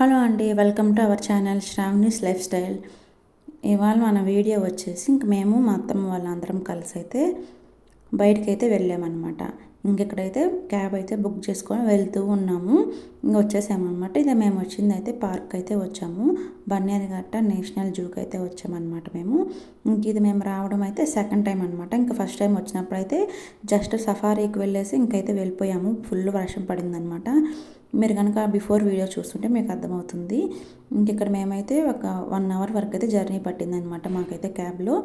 Hello అండి welcome to our channel Sravani's lifestyle. ఇవాళ మన వీడియో వచ్చేసి ఇంక మేము మా అత్తమ్మ వాళ్ళందరం కలిసి అయితే బయటకైతే వెళ్ళామన్నమాట. ఇంకెక్కడైతే క్యాబ్ అయితే బుక్ చేసుకొని వెళ్తూ ఉన్నాము. ఇంక వచ్చేసామన్నమాట. ఇదే మేము వచ్చింది అయితే పార్క్ అయితే వచ్చాము. గట్ట నేషనల్ జూకి అయితే వచ్చామన్నమాట మేము. ఇంక ఇది మేము రావడం అయితే సెకండ్ టైం అనమాట ఇంకా ఫస్ట్ టైం వచ్చినప్పుడు అయితే జస్ట్ సఫారీకి వెళ్ళేసి ఇంకైతే వెళ్ళిపోయాము. ఫుల్ వర్షం పడిందనమాట మీరు కనుక బిఫోర్ వీడియో చూస్తుంటే మీకు అర్థమవుతుంది. ఇంక ఇక్కడ మేమైతే ఒక వన్ అవర్ వరకు అయితే జర్నీ పట్టిందనమాట మాకైతే క్యాబ్లో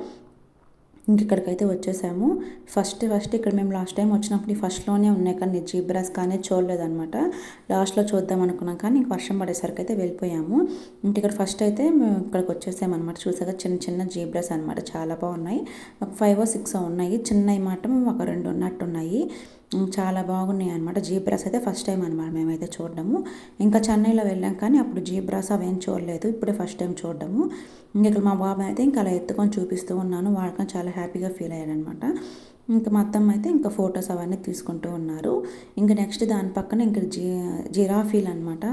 ఇంకెక్కడికైతే వచ్చేసాము. ఫస్ట్ ఫస్ట్ ఇక్కడ మేము లాస్ట్ టైం వచ్చినప్పుడు ఫస్ట్లోనే ఉన్నాయి. కానీ జీబ్రాస్ కానీ చూడలేదనమాట లాస్ట్లో చూద్దాం అనుకున్నాం కానీ ఇంక వర్షం పడేసరికి అయితే వెళ్ళిపోయాము. ఇంక ఇక్కడ ఫస్ట్ అయితే మేము ఇక్కడికి వచ్చేసామన్నమాట. చూసాక చిన్న చిన్న జీబ్రాస్ అనమాట చాలా బాగున్నాయి. ఒక ఫైవ్ సిక్స్ ఉన్నాయి. చిన్నవి మాత్రం ఒక రెండు ఉన్నట్టున్నాయి చాలా బాగున్నాయి అనమాట జీబ్రాస్ అయితే ఫస్ట్ టైం అనమాట మేమైతే చూడడము. ఇంకా చెన్నైలో వెళ్ళాం కానీ అప్పుడు జీబ్రాస్ అవేం చూడలేదు. ఇప్పుడే ఫస్ట్ టైం చూడడము. ఇంకా మా బాబాయ్ అయితే ఇంకా అలా ఎత్తుకొని చూపిస్తూ ఉన్నాను. వాళ్ళకని చాలా హ్యాపీగా ఫీల్ అయ్యాడనమాట ఇంకా మొత్తం అయితే ఇంకా ఫొటోస్ అవన్నీ తీసుకుంటూ ఉన్నారు. ఇంకా నెక్స్ట్ దాని పక్కన ఇంకా జీ జిరాఫీల్ అనమాట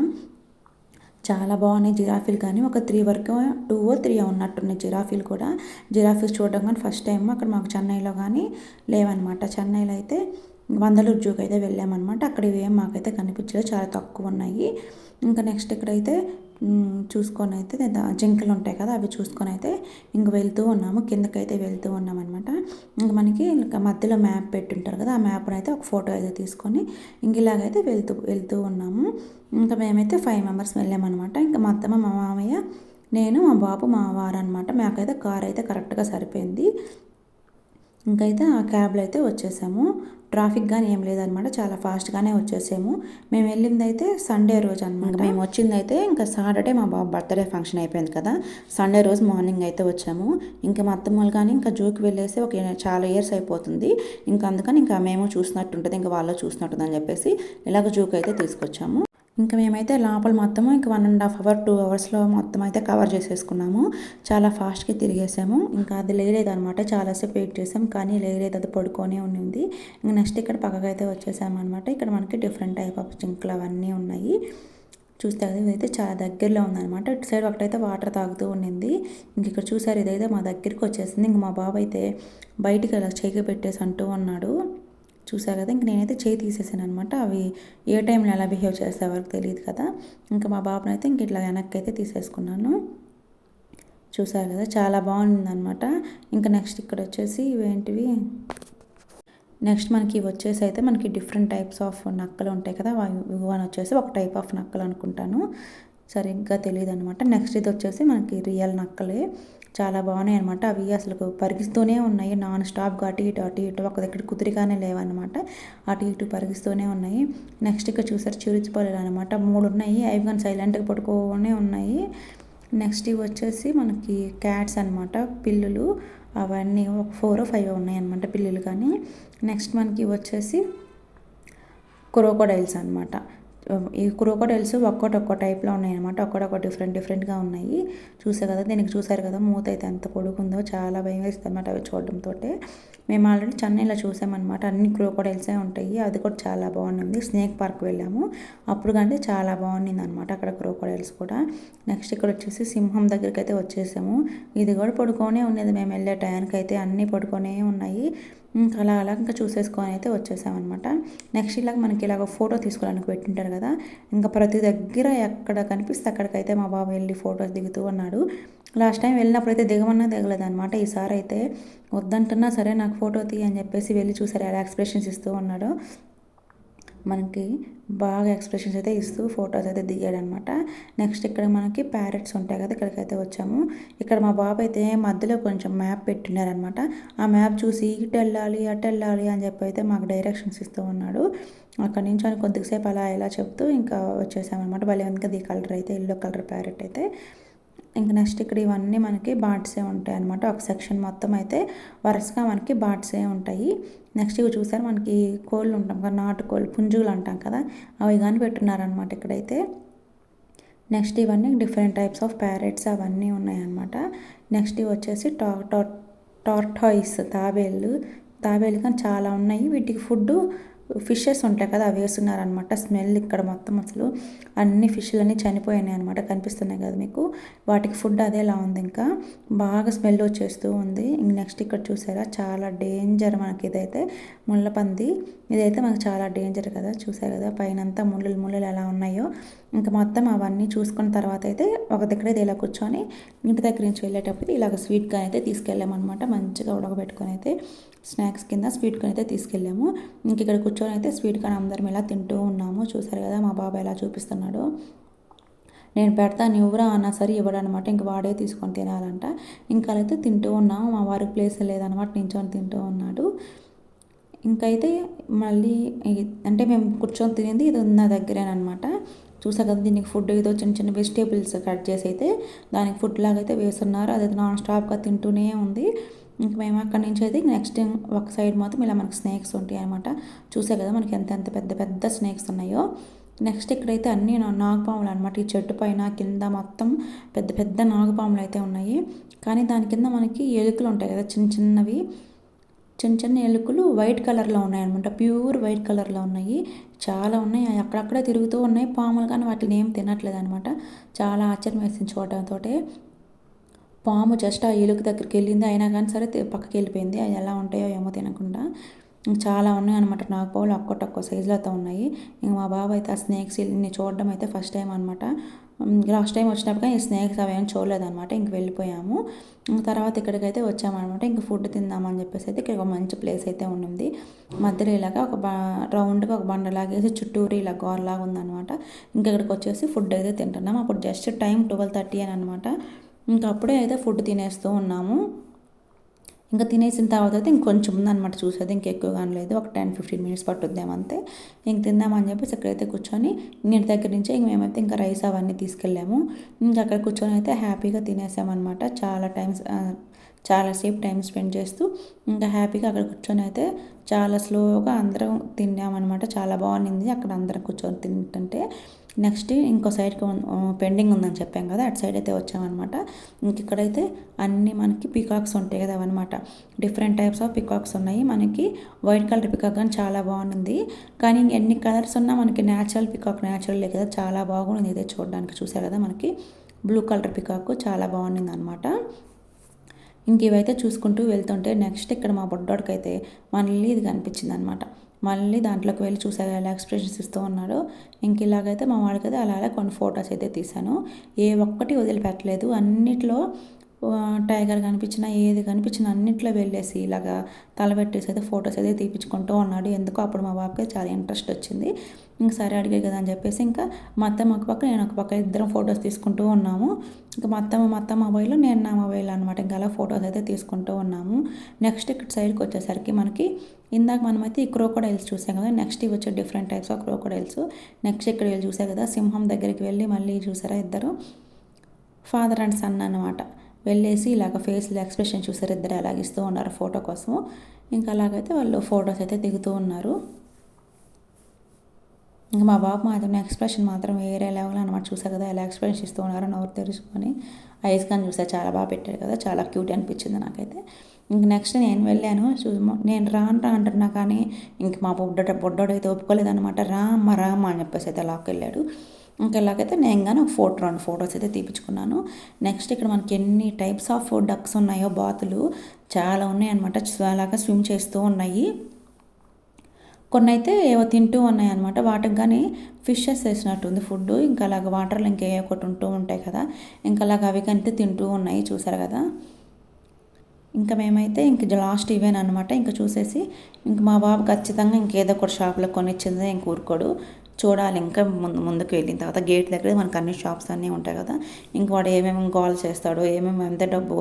చాలా బాగున్నాయి జిరాఫీలు కానీ ఒక త్రీ వరకు టూ ఓ త్రీ ఉన్నట్టున్నాయి జిరాఫీలు కూడా. జిరాఫీస్ చూడడం కానీ ఫస్ట్ టైం అక్కడ మాకు చెన్నైలో కానీ లేవన్నమాట. చెన్నైలో అయితే వందలూరు జూకి అయితే వెళ్ళామన్నమాట. అక్కడ ఇవేం మాకైతే కనిపించలేదు. చాలా తక్కువ ఉన్నాయి ఇంకా నెక్స్ట్ ఇక్కడైతే చూసుకొని అయితే జింకలు ఉంటాయి కదా అవి చూసుకొని అయితే ఇంక వెళ్తూ ఉన్నాము. కిందకైతే వెళ్తూ ఉన్నామన్నమాట. ఇంక మనకి ఇంకా మధ్యలో మ్యాప్ పెట్టుంటారు కదా ఆ మ్యాప్ని అయితే ఒక ఫోటో అయితే తీసుకొని ఇంక ఇలాగైతే వెళ్తూ వెళ్తూ ఉన్నాము. ఇంకా మేమైతే ఫైవ్ మెంబర్స్ వెళ్ళామన్నమాట. ఇంకా మా అత్తమ్మ మా మామయ్య నేను మా బాబు మా వారు అనమాట మాకైతే కార్ అయితే కరెక్ట్గా సరిపోయింది. ఇంకైతే ఆ క్యాబ్లో అయితే వచ్చేసాము. ట్రాఫిక్ కానీ ఏం లేదనమాట. చాలా ఫాస్ట్గానే వచ్చేసాము. మేము వెళ్ళింది అయితే సండే రోజు అనమాట మేము వచ్చింది అయితే ఇంకా సాటర్డే మా బాబు బర్త్డే ఫంక్షన్ అయిపోయింది కదా. సండే రోజు మార్నింగ్ అయితే వచ్చాము. ఇంకా మా అత్తమ్మలు కానీ ఇంకా జూకి వెళ్ళేసి ఒక చాలా ఇయర్స్ అయిపోతుంది. ఇంకా అందుకని ఇంకా మేము చూసినట్టు ఉంటుంది ఇంకా వాళ్ళు చూసినట్టుంది అని చెప్పేసి ఇలాగ జూకి అయితే తీసుకొచ్చాము. ఇంకా మేమైతే లోపల మొత్తము ఇంకా one and half hour two అవర్స్లో మొత్తం అయితే కవర్ చేసేసుకున్నాము. చాలా ఫాస్ట్గా తిరిగేసాము. ఇంకా అది లేలేదు అనమాట చాలాసేపు వెయిట్ చేసాం. కానీ లేదు అది పడుకొనే ఉంది ఇంకా నెక్స్ట్ ఇక్కడ పక్కకైతే వచ్చేసాము వచ్చేసామన్నమాట. ఇక్కడ మనకి డిఫరెంట్ టైప్ ఆఫ్ జింకులు అవన్నీ ఉన్నాయి. చూస్తే అది ఇదైతే చాలా దగ్గరలో ఉందన్నమాట. ఇటు సైడ్ ఒకటైతే వాటర్ తాగుతూ ఉండింది. ఇంక ఇక్కడ చూసారు ఇదైతే మా దగ్గరికి వచ్చేసింది. ఇంక మా బాబు అయితే బయటికి అలా చేయి పెట్టేసి అంటూ ఉన్నాడు. చూసా కదా ఇంక నేనైతే చేయి తీసేసాను అనమాట అవి ఏ టైంలో ఎలా బిహేవ్ చేస్తే వరకు తెలియదు కదా. ఇంకా మా బాబుని అయితే ఇంక ఇట్లా వెనక్కి అయితే తీసేసుకున్నాను. చూసారు కదా చాలా బాగుందనమాట ఇంకా నెక్స్ట్ ఇక్కడ వచ్చేసి ఇవేంటివి? నెక్స్ట్ మనకి వచ్చేసి అయితే మనకి డిఫరెంట్ టైప్స్ ఆఫ్ నక్కలు ఉంటాయి కదా ఇవన్నీ వచ్చేసి ఒక టైప్ ఆఫ్ నక్కలు అనుకుంటాను. సరిగ్గా తెలియదు అనమాట నెక్స్ట్ ఇది వచ్చేసి మనకి రియల్ నక్కలే. చాలా బాగున్నాయి అనమాట అవి అసలు పరిగిస్తూనే ఉన్నాయి. నాన్ స్టాప్గా అటు ఇటు అటు ఇటు ఒక దగ్గర కుదిరిగానే లేవన్నమాట. అటు ఇటు పరిగిస్తూనే ఉన్నాయి. నెక్స్ట్ ఇక్కడ చూసారు చిరుచిపల్లెలు అనమాట మూడు ఉన్నాయి. అవి కానీ సైలెంట్గా పడుకోనే ఉన్నాయి. నెక్స్ట్ ఇవి వచ్చేసి మనకి క్యాట్స్ అనమాట పిల్లులు అవన్నీ ఒక ఫోర్ ఫైవ్ ఉన్నాయి అనమాట పిల్లులు కానీ. నెక్స్ట్ మనకి వచ్చేసి క్రోకోడైల్స్ అనమాట ఈ క్రోకోడైల్స్ ఒక్కొక్కటి ఒక్కో టైప్లో ఉన్నాయి అనమాట ఒక్కొక్క డిఫరెంట్ డిఫరెంట్గా ఉన్నాయి. చూసే కదా దీనికి చూసారు కదా మూత అయితే ఎంత పొడుగుందో చాలా భయం వేస్తుంది అనమాట అవి చూడడంతో మేము ఆల్రెడీ చెన్నైలో చూసామన్నమాట. అన్ని క్రోకోడైల్సే ఉంటాయి. అది కూడా చాలా బాగుంది. స్నేక్ పార్క్ వెళ్ళాము. అప్పుడు కానీ చాలా బాగుంది అనమాట అక్కడ క్రోకోడైల్స్ కూడా. నెక్స్ట్ ఇక్కడ వచ్చేసి సింహం దగ్గరికి అయితే వచ్చేసాము. ఇది కూడా పడుకొనే ఉండేది. మేము వెళ్ళే టైంకి అయితే అన్నీ పడుకొనే ఉన్నాయి. అలా అలా ఇంకా చూసేసుకొని అయితే వచ్చేసామన్నమాట. నెక్స్ట్ ఇలాగ మనకి ఇలాగ ఫోటో తీసుకోవడానికి పెట్టింటారు కదా. ఇంకా ప్రతి దగ్గర ఎక్కడ కనిపిస్తే అక్కడికైతే మా బాబు వెళ్ళి ఫొటోస్ దిగుతూ ఉన్నాడు. లాస్ట్ టైం వెళ్ళినప్పుడు అయితే దిగమన్నా దిగలేదు అనమాట ఈసారి అయితే వద్దంటున్నా సరే నాకు ఫోటో తీ అని చెప్పేసి వెళ్ళి చూసారు. ఎలా ఎక్స్ప్రెషన్స్ ఇస్తూ ఉన్నాడు. మనకి బాగా ఎక్స్ప్రెషన్స్ అయితే ఇస్తూ ఫొటోస్ అయితే దిగాడనమాట. నెక్స్ట్ ఇక్కడ మనకి ప్యారెట్స్ ఉంటాయి కదా ఇక్కడికైతే వచ్చాము. ఇక్కడ మా బాబు అయితే మధ్యలో కొంచెం మ్యాప్ పెట్టినారనమాట ఆ మ్యాప్ చూసి ఇటు వెళ్ళాలి అటు వెళ్ళాలి అని చెప్పి అయితే మాకు డైరెక్షన్స్ ఇస్తూ ఉన్నాడు. అక్కడ నుంచి అని కొద్దిసేపు అలా ఇలా చెప్తూ ఇంకా వచ్చేసామన్నమాట భలే ఉంది కదా ఈ కలర్ అయితే ఎల్లో కలర్ ప్యారెట్ అయితే. ఇంకా నెక్స్ట్ ఇక్కడ ఇవన్నీ మనకి బాట్సే ఉంటాయి అనమాట ఒక సెక్షన్ మొత్తం అయితే వరుసగా మనకి బాట్సే ఉంటాయి. నెక్స్ట్ ఇవి చూసారు? మనకి కోళ్ళు ఉంటాం కదా నాటుకోళ్ళు పుంజులు అంటాం కదా అవి కానీ పెట్టున్నారనమాట ఇక్కడైతే. నెక్స్ట్ ఇవన్నీ డిఫరెంట్ టైప్స్ ఆఫ్ ప్యారెట్స్ అవన్నీ ఉన్నాయన్నమాట. నెక్స్ట్ ఇవి వచ్చేసి టార్ టార్ టార్టాయిస్ తాబేళ్ళు. తాబేలు కానీ చాలా ఉన్నాయి. వీటికి ఫుడ్ ఫిషెస్ ఉంటాయి కదా అవి వేస్తున్నారనమాట స్మెల్ ఇక్కడ మొత్తం అసలు అన్ని ఫిష్లన్నీ చనిపోయినాయి అనమాట కనిపిస్తున్నాయి కదా మీకు. వాటికి ఫుడ్ అదేలా ఉంది ఇంకా. బాగా స్మెల్ వచ్చేస్తూ ఉంది. నెక్స్ట్ ఇక్కడ చూసారా చాలా డేంజర్ మనకి ఇదైతే ముళ్ళపంది. ఇదైతే మనకు చాలా డేంజర్ కదా చూసారు కదా. పైన అంతా ముళ్ళు ముళ్ళలు ఎలా ఉన్నాయో. ఇంకా మొత్తం అవన్నీ చూసుకున్న తర్వాత అయితే ఒక దగ్గర ఇలా కూర్చొని ఇంటి దగ్గర నుంచి వెళ్ళేటప్పుడు ఇలాగ స్వీట్గా అయితే తీసుకెళ్ళామన్నమాట. మంచిగా ఉడకబెట్టుకొని అయితే స్నాక్స్ కింద స్వీట్ అయితే తీసుకెళ్ళాము. ఇంక ఇక్కడ కూర్చొని అయితే స్వీట్ అందరం ఇలా తింటూ ఉన్నాము. చూసారు కదా మా బాబాయ్ ఎలా చూపిస్తున్నాడు. నేను పెడతాను ఇవ్వరా అన్నా సరే ఇవ్వడనమాట. ఇంక వాడే తీసుకొని తినాలంట. ఇంకా అయితే తింటూ ఉన్నాము. మా వారికి ప్లేస్ లేదనమాట. నించొని తింటూ ఉన్నాడు. ఇంకైతే మళ్ళీ అంటే మేము కూర్చొని తినేది ఇది ఉన్న దగ్గరేనమాట చూసా కదా దీనికి ఫుడ్ ఏదో చిన్న చిన్న వెజిటేబుల్స్ కట్ చేసి అయితే దానికి ఫుడ్ లాగా అయితే వేస్తున్నారు. అది నాన్ స్టాప్గా తింటూనే ఉంది. ఇంక మేము అక్కడి నుంచి అయితే నెక్స్ట్ ఒక సైడ్ మాత్రం ఇలా మనకి స్నేక్స్ ఉంటాయి అనమాట చూసే కదా మనకి ఎంత ఎంత పెద్ద పెద్ద స్నేక్స్ ఉన్నాయో. నెక్స్ట్ ఇక్కడైతే అన్ని నాగపాములు అనమాట ఈ చెట్టు పైన కింద మొత్తం పెద్ద పెద్ద నాగపాములు అయితే ఉన్నాయి. కానీ దాని కింద మనకి ఎలుకలు ఉంటాయి కదా చిన్న చిన్నవి. చిన్న చిన్న ఎలుకలు వైట్ కలర్లో ఉన్నాయన్నమాట ప్యూర్ వైట్ కలర్లో ఉన్నాయి. చాలా ఉన్నాయి. అక్కడక్కడ తిరుగుతూ ఉన్నాయి. పాములు కానీ వాటిని ఏం తినట్లేదు అనమాట చాలా ఆశ్చర్యం వేసింది చూడటంతో పాము జస్ట్ ఆ ఎలుక దగ్గరికి వెళ్ళింది. అయినా కానీ సరే పక్కకి వెళ్ళిపోయింది. అవి ఎలా ఉంటాయో ఏమో తినకుండా. చాలా ఉన్నాయి అనమాట నాగపావులు ఒక్కొక్క సైజులో అయితే ఉన్నాయి. ఇంక మా బాబు అయితే ఆ స్నేక్స్ ఇన్ని చూడడం అయితే ఫస్ట్ టైం అనమాట లాస్ట్ టైం వచ్చినప్పుడు ఈ స్నేక్స్ అవేం చూడలేదన్నమాట. ఇంక వెళ్ళిపోయాము. తర్వాత ఇక్కడికైతే వచ్చామన్నమాట. ఇంక ఫుడ్ తిందామని చెప్పేసి అయితే ఇక్కడ ఒక మంచి ప్లేస్ అయితే ఉండింది. మధ్యలో ఇలాగా ఒక రౌండ్గా ఒక బండలాగా వేసి చుట్టూరు ఇలా గోరలాగా ఉందన్నమాట. ఇంక ఇక్కడికి వచ్చేసి ఫుడ్ అయితే తింటున్నాం. అప్పుడు జస్ట్ టైం ట్వెల్వ్ థర్టీ అని అనమాట ఇంకా అప్పుడే అయితే ఫుడ్ తినేస్తూ ఉన్నాము. ఇంకా తినేసిన తర్వాత అయితే ఇంకొంచెం ఉందన్నమాట చూసేది. ఇంకెక్కువగా లేదు ఒక టెన్ ఫిఫ్టీన్ మినిట్స్ పట్టుద్దామంతే ఇంక తిందామని చెప్పేసి ఇక్కడైతే కూర్చొని నీటి దగ్గర నుంచి ఇంక మేమైతే ఇంకా రైస్ అవన్నీ తీసుకెళ్ళాము. ఇంకా అక్కడ కూర్చొని అయితే హ్యాపీగా తినేసామన్నమాట. చాలా టైమ్స్ చాలాసేపు టైం స్పెండ్ చేస్తూ ఇంకా హ్యాపీగా అక్కడ కూర్చొని అయితే చాలా స్లోగా అందరం తిన్నామన్నమాట. చాలా బాగుంది అక్కడ అందరం కూర్చొని తింటుంటే. నెక్స్ట్ ఇంకో సైడ్కి పెండింగ్ ఉందని చెప్పాం కదా అటు సైడ్ అయితే వచ్చామన్నమాట. ఇంక ఇక్కడైతే అన్నీ మనకి పికాక్స్ ఉంటాయి కదా అవన్నమాట డిఫరెంట్ టైప్స్ ఆఫ్ పికాక్స్ ఉన్నాయి. మనకి వైట్ కలర్ పికాక్ కానీ చాలా బాగుంది. కానీ ఎన్ని కలర్స్ ఉన్నా మనకి న్యాచురల్ పికాక్ న్యాచురల్ కదా చాలా బాగుంది ఇదే చూడడానికి. చూసారు కదా మనకి? బ్లూ కలర్ పికాక్ చాలా బాగుంది అనమాట ఇంక ఇవైతే చూసుకుంటూ వెళ్తుంటే నెక్స్ట్ ఇక్కడ మా బొడ్డోడికైతే మళ్ళీ ఇది కనిపించింది అనమాట మళ్ళీ దాంట్లోకి వెళ్ళి చూసారు ఎలా ఎక్స్ప్రెషన్స్ ఇస్తూ ఉన్నాడు ఇంక ఇలాగైతే మా వాడికైతే అలా అలా కొన్ని ఫొటోస్ అయితే తీశాను. ఏ ఒక్కటి వదిలిపెట్టలేదు. అన్నిట్లో టైగర్ కనిపించినా ఏది కనిపించినా అన్నింటిలో వెళ్ళేసి ఇలాగా తలబెట్టేసి అయితే ఫొటోస్ అయితే తీపించుకుంటూ ఉన్నాడు. ఎందుకో అప్పుడు మా బాబుకి చాలా ఇంట్రెస్ట్ వచ్చింది. ఇంక సరే అడిగే కదా అని చెప్పేసి ఇంకా మా అత్తమ్మ ఒక పక్క నేను ఒక పక్క ఇద్దరం ఫొటోస్ తీసుకుంటూ ఉన్నాము. ఇంకా మా అత్తమ్మ మా అత్త మొబైల్ నేను నా మొబైల్ అనమాట ఇంకా అలా ఫొటోస్ అయితే తీసుకుంటూ ఉన్నాము. నెక్స్ట్ ఇక్కడ సైడ్కి వచ్చేసరికి మనకి ఇందాక మనమైతే ఈ క్రోకోడైల్స్ చూసాం కదా నెక్స్ట్ ఇవి వచ్చే different types of crocodiles. Next ఇక్కడ వెళ్ళి చూసాం కదా సింహం దగ్గరికి వెళ్ళి మళ్ళీ చూసారా ఇద్దరు? ఫాదర్ అండ్ సన్ అనమాట వెళ్ళేసి ఇలాగ ఫేస్లో ఎక్స్ప్రెషన్ చూసారు ఇద్దరు ఎలాగిస్తూ ఉన్నారు ఫోటో కోసం ఇంకా అలాగైతే వాళ్ళు ఫొటోస్ అయితే దిగుతూ ఉన్నారు. ఇంకా మా బాబు మాత్రం ఎక్స్ప్రెషన్ మాత్రం వేరే లెవెల్ అనమాట చూసా కదా ఎలా ఎక్స్ప్రెషన్ ఇస్తూ ఉన్నారు నోరు తెరుచుకొని ఐస్ కానీ చూసా చాలా బాగా పెట్టారు కదా చాలా క్యూట్ అనిపించింది నాకైతే. ఇంక నెక్స్ట్ నేను వెళ్ళాను నేను రాను రా అంటున్నా కానీ ఇంక మా బొడ్డ బుడ్డోడైతే ఒప్పుకోలేదనమాట రామ్మ రామ్మ అని చెప్పేసి అయితే లాక్ వెళ్ళాడు. ఇంకెలాగైతే నేను కానీ ఒక ఫోటో రెండు ఫొటోస్ అయితే తీపించుకున్నాను నెక్స్ట్ ఇక్కడ మనకి ఎన్ని టైప్స్ ఆఫ్ డక్స్ ఉన్నాయో బాతులు చాలా ఉన్నాయన్నమాట. అలాగా స్విమ్ చేస్తూ ఉన్నాయి. కొన్ని అయితే ఏవో తింటూ ఉన్నాయన్నమాట. వాటికి కానీ ఫిషెస్ వేసినట్టుంది ఫుడ్ ఇంకా అలాగ వాటర్లో ఇంకేవో ఒకటి ఉంటూ ఉంటాయి కదా. ఇంకా అలాగ అవి కంటే తింటూ ఉన్నాయి చూసారు కదా. ఇంకా మేమైతే ఇంక లాస్ట్ ఇవేన్ అనమాట ఇంకా చూసేసి ఇంక మా బాబు ఖచ్చితంగా ఇంకేదో ఒకటి షాప్లో కొనిచ్చిందే ఇంక ఊరుకోడు. చూడాలి. ఇంకా ముందు ముందుకు వెళ్ళిన తర్వాత గేట్ దగ్గర మనకు అన్ని షాప్స్ అన్నీ ఉంటాయి కదా. ఇంక వాడు ఏమేమి కాల్ చేస్తాడో ఏమేమి ఎంత డబ్బు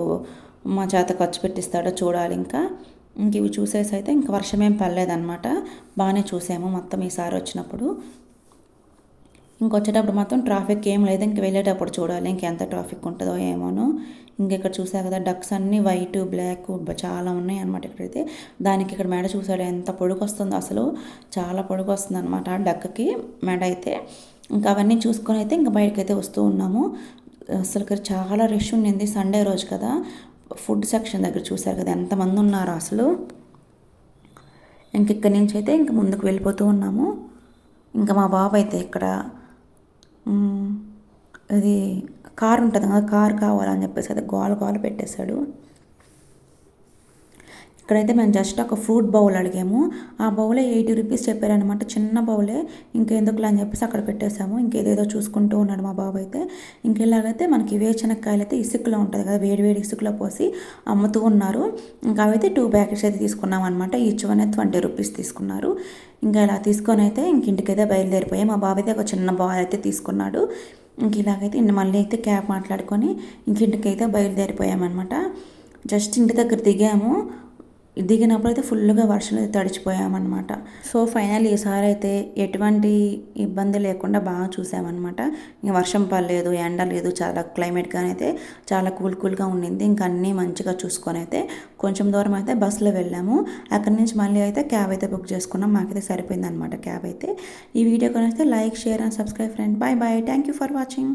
మా చేత ఖర్చు పెట్టిస్తాడో చూడాలి ఇంకా. ఇంక ఇవి చూసేసి అయితే ఇంకా వర్షం ఏం పర్లేదనమాట బాగానే చూసాము మొత్తం ఈసారి వచ్చినప్పుడు. ఇంకొచ్చేటప్పుడు మాత్రం ట్రాఫిక్ ఏం లేదు. ఇంక వెళ్ళేటప్పుడు చూడాలి. ఇంకెంత ట్రాఫిక్ ఉంటుందో ఏమోనో. ఇంకెక్కడ చూసా కదా డక్స్ అన్నీ వైట్ బ్లాక్ చాలా ఉన్నాయి అనమాట ఇక్కడైతే. దానికి ఇక్కడ మెడ చూసాడు ఎంత పొడుగు వస్తుందో అసలు. చాలా పొడుగు వస్తుంది అనమాట డక్కకి మెడ అయితే. ఇంకా అవన్నీ చూసుకొని అయితే ఇంకా బయటకైతే వస్తూ ఉన్నాము. అసలు చాలా రష్ ఉండింది. సండే రోజు కదా. ఫుడ్ సెక్షన్ దగ్గర చూసారు కదా ఎంతమంది ఉన్నారు అసలు. ఇంక ఇక్కడి నుంచి అయితే ఇంక ముందుకు వెళ్ళిపోతూ ఉన్నాము. ఇంకా మా బాబు అయితే ఇక్కడ అది ఇది కార్ ఉంటుంది కదా కార్ కావాలని చెప్పేసి అది గోల గోల పెట్టేశాడు. ఇక్కడైతే మేము జస్ట్ ఒక ఫ్రూట్ బౌల్ అడిగాము. ఆ బౌలే ఎయిటీ రూపీస్ చెప్పారనమాట చిన్న బౌలే ఇంకెందుకులే అని చెప్పేసి అక్కడ పెట్టేశాము. ఇంకేదేదో చూసుకుంటూ ఉన్నాడు మా బాబు అయితే. ఇంకెలాగైతే మనకి వేరుశనక్కాయలు అయితే ఇసుకలో ఉంటుంది కదా వేడి వేడి ఇసుకలో పోసి అమ్ముతూ ఉన్నారు. ఇంకా అవైతే టూ ప్యాకెట్స్ అయితే తీసుకున్నాం అనమాట ఈచ్ వన్ అయితే ట్వంటీ రూపీస్ తీసుకున్నారు. ఇంకా ఇలా తీసుకొని అయితే ఇంక ఇంటికైతే బయలుదేరిపోయాం. మా బాబు అయితే ఒక చిన్న బాల్ అయితే తీసుకున్నాడు. ఇంక ఇలాగైతే ఇన్ని మళ్ళీ అయితే క్యాబ్ మాట్లాడుకొని ఇంక ఇంటికైతే బయలుదేరిపోయామన్నమాట. జస్ట్ ఇంటి దగ్గర దిగాము. దిగినప్పుడు అయితే ఫుల్గా వర్షం అయితే తడిచిపోయామన్నమాట. సో ఫైనల్ ఈసారి అయితే ఎటువంటి ఇబ్బంది లేకుండా బాగా చూసామన్నమాట. ఇంకా వర్షం పడలేదు ఎండ లేదు చాలా క్లైమేట్గా అయితే చాలా కూల్ కూల్గా ఉండింది. ఇంకా అన్నీ మంచిగా చూసుకొని అయితే కొంచెం దూరం అయితే బస్సులో వెళ్ళాము. అక్కడి నుంచి మళ్ళీ అయితే క్యాబ్ అయితే బుక్ చేసుకున్నాం. మాకైతే సరిపోయింది అనమాట క్యాబ్ అయితే. ఈ video కనిస్తే like share and subscribe friend. Bye bye. Thank you for watching.